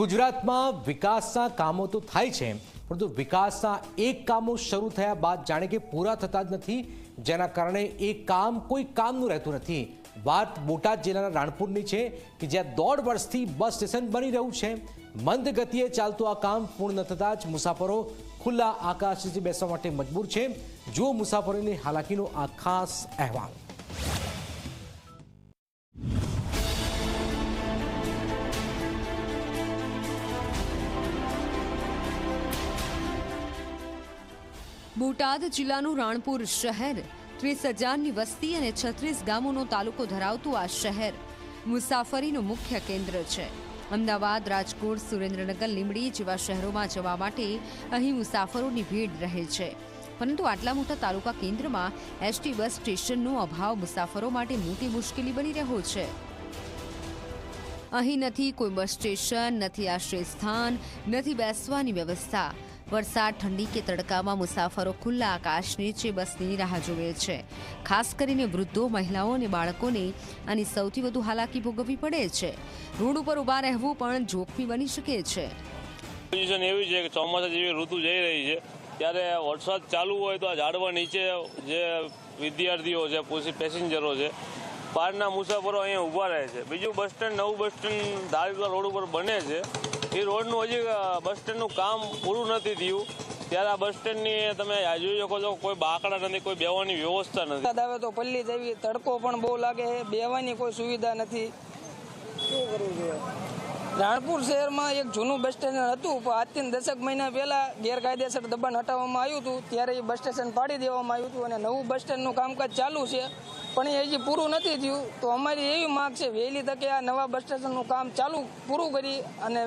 ગુજરાતમાં વિકાસના કામો તો થાય છે, પરંતુ વિકાસના એક કામો શરૂ થયા બાદ જાણે કે પૂરા થતા જ નથી. જેના કારણે એ કામ કોઈ કામનું રહેતું નથી. વાત બોટાદ જિલ્લાના રાણપુરની છે કે જ્યાં દોઢ વર્ષથી બસ સ્ટેશન બની રહ્યું છે. મંદ ગતિએ ચાલતું આ કામ પૂર્ણ થતાં જ મુસાફરો ખુલ્લા આકાશ નીચે બેસવા માટે મજબૂર છે. જુઓ મુસાફરોની હાલાકીનો આ ખાસ અહેવાલ. બોટાદ જિલ્લાનું રાણપુર શહેર. ત્રીસ હજારની વસ્તી અને છત્રીસ ગામોનો તાલુકો ધરાવતું આ શહેર મુસાફરીનું મુખ્ય કેન્દ્ર છે. અમદાવાદ, રાજકોટ, સુરેન્દ્રનગર, લીંબડી જેવા શહેરોમાં જવા માટે અહીં મુસાફરોની ભીડ રહે છે. પરંતુ આટલા મોટા તાલુકા કેન્દ્રમાં એસટી બસ સ્ટેશનનો અભાવ મુસાફરો માટે મોટી મુશ્કેલી બની રહ્યો છે. અહીં નથી કોઈ બસ સ્ટેશન, નથી આશ્રય સ્થાન નથી બેસવાની વ્યવસ્થા. વરસાદ, ઠંડી કે તડકામાં મુસાફરો ખુલ્લા આકાશ નીચે બસની રાહ જોવે છે. ખાસ કરીને વૃદ્ધો, મહિલાઓ અને બાળકોને આની સૌથી વધુ હાલાકી ભોગવવી પડે છે. રોડ ઉપર ઊભા રહેવું પણ જોખમી બની શકે છે. પોઝિશન એવી છે કે ચોમાસા જેવી ઋતુ જઈ રહી છે. ત્યારે વરસાદ ચાલુ હોય તો આ ઝાડવા નીચે જે વિદ્યાર્થીઓ છે પેસેન્જરો છે બહારના મુસાફરો અહીંયા ઊભા રહે છે. બીજું બસ સ્ટેન્ડ, નવું બસ સ્ટેન્ડ ધારીવા રોડ ઉપર બને છે. એ રોડનું હજી બસ સ્ટેન્ડનું કામ પૂરું નથી થયું. ત્યારે આ બસ સ્ટેન્ડની તમે જોઈ શકો છો, કોઈ બાકડા નથી, કોઈ બેવાની વ્યવસ્થા નથી. વરસાદ આવે તો પલ્લી જેવી તડકો પણ બહુ લાગે છે, બેવાની કોઈ સુવિધા નથી. શું કરવું જોઈએ રાણપુર શહેરમાં એક જૂનું બસ સ્ટેશન હતું, પણ આજથી દશક મહિના પહેલા ગેરકાયદેસર દબાણ હટાવવામાં આવ્યું હતું. ત્યારે એ બસ સ્ટેશન પાડી દેવામાં આવ્યું હતું અને નવું બસ સ્ટેન્ડનું કામકાજ ચાલુ છે. પણ એ હજી પૂરું નથી થયું. તો અમારી એવી માંગ છે, વહેલી તકે આ નવા બસ સ્ટેશનનું કામ ચાલુ, પૂરું કરી અને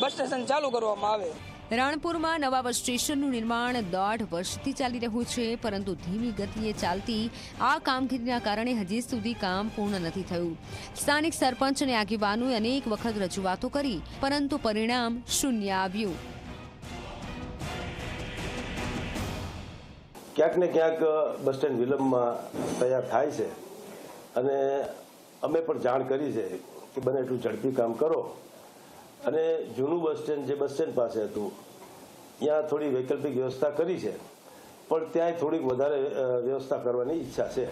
બસ સ્ટેશન ચાલુ કરવામાં આવે. રાણપુરમાં નવા બસ સ્ટેશનનું નિર્માણ દોઢ વર્ષથી ચાલી રહ્યું છે, પરંતુ ધીમી ગતિએ ચાલતી આ કામગીરીના કારણે હજી સુધી કામ પૂર્ણ નથી થયું. સ્થાનિક સરપંચ અને આગેવાનોએ અનેક વખત રજૂઆતો કરી, પરંતુ પરિણામ શૂન્ય આવ્યું. ક્યાંક ને ક્યાંક બસ સ્ટેન્ડ વિલંબમાં તૈયાર થાય છે. અને અમે પણ જાણ કરી છે કે બને એટલું ઝડપી કામ કરો. અને જૂનું બસ સ્ટેન્ડ જે બસ સ્ટેન્ડ પાસે હતું, ત્યાં થોડી વૈકલ્પિક વ્યવસ્થા કરી છે. પણ ત્યાંય થોડીક વધારે વ્યવસ્થા કરવાની ઈચ્છા છે.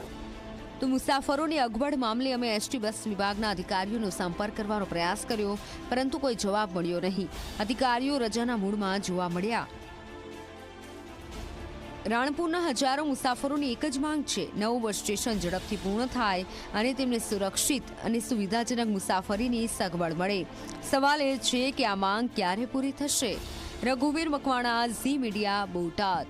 તો મુસાફરોની અગવડ મામલે અમે એસટી બસ વિભાગના અધિકારીઓનો સંપર્ક કરવાનો પ્રયાસ કર્યો, પરંતુ કોઈ જવાબ મળ્યો નહીં. અધિકારીઓ રજાના મૂળમાં જોવા મળ્યા. રાણપુરના હજારો મુસાફરોની એક જ માંગ છે. નવું બસ સ્ટેશન ઝડપથી પૂર્ણ થાય અને તેમને સુરક્ષિત અને સુવિધાજનક મુસાફરીની સગવડ મળે. સવાલ એ છે કે આ માંગ ક્યારે પૂરી થશે? રઘુવીર મકવાણા, ઝી મીડિયા, બોટાદ.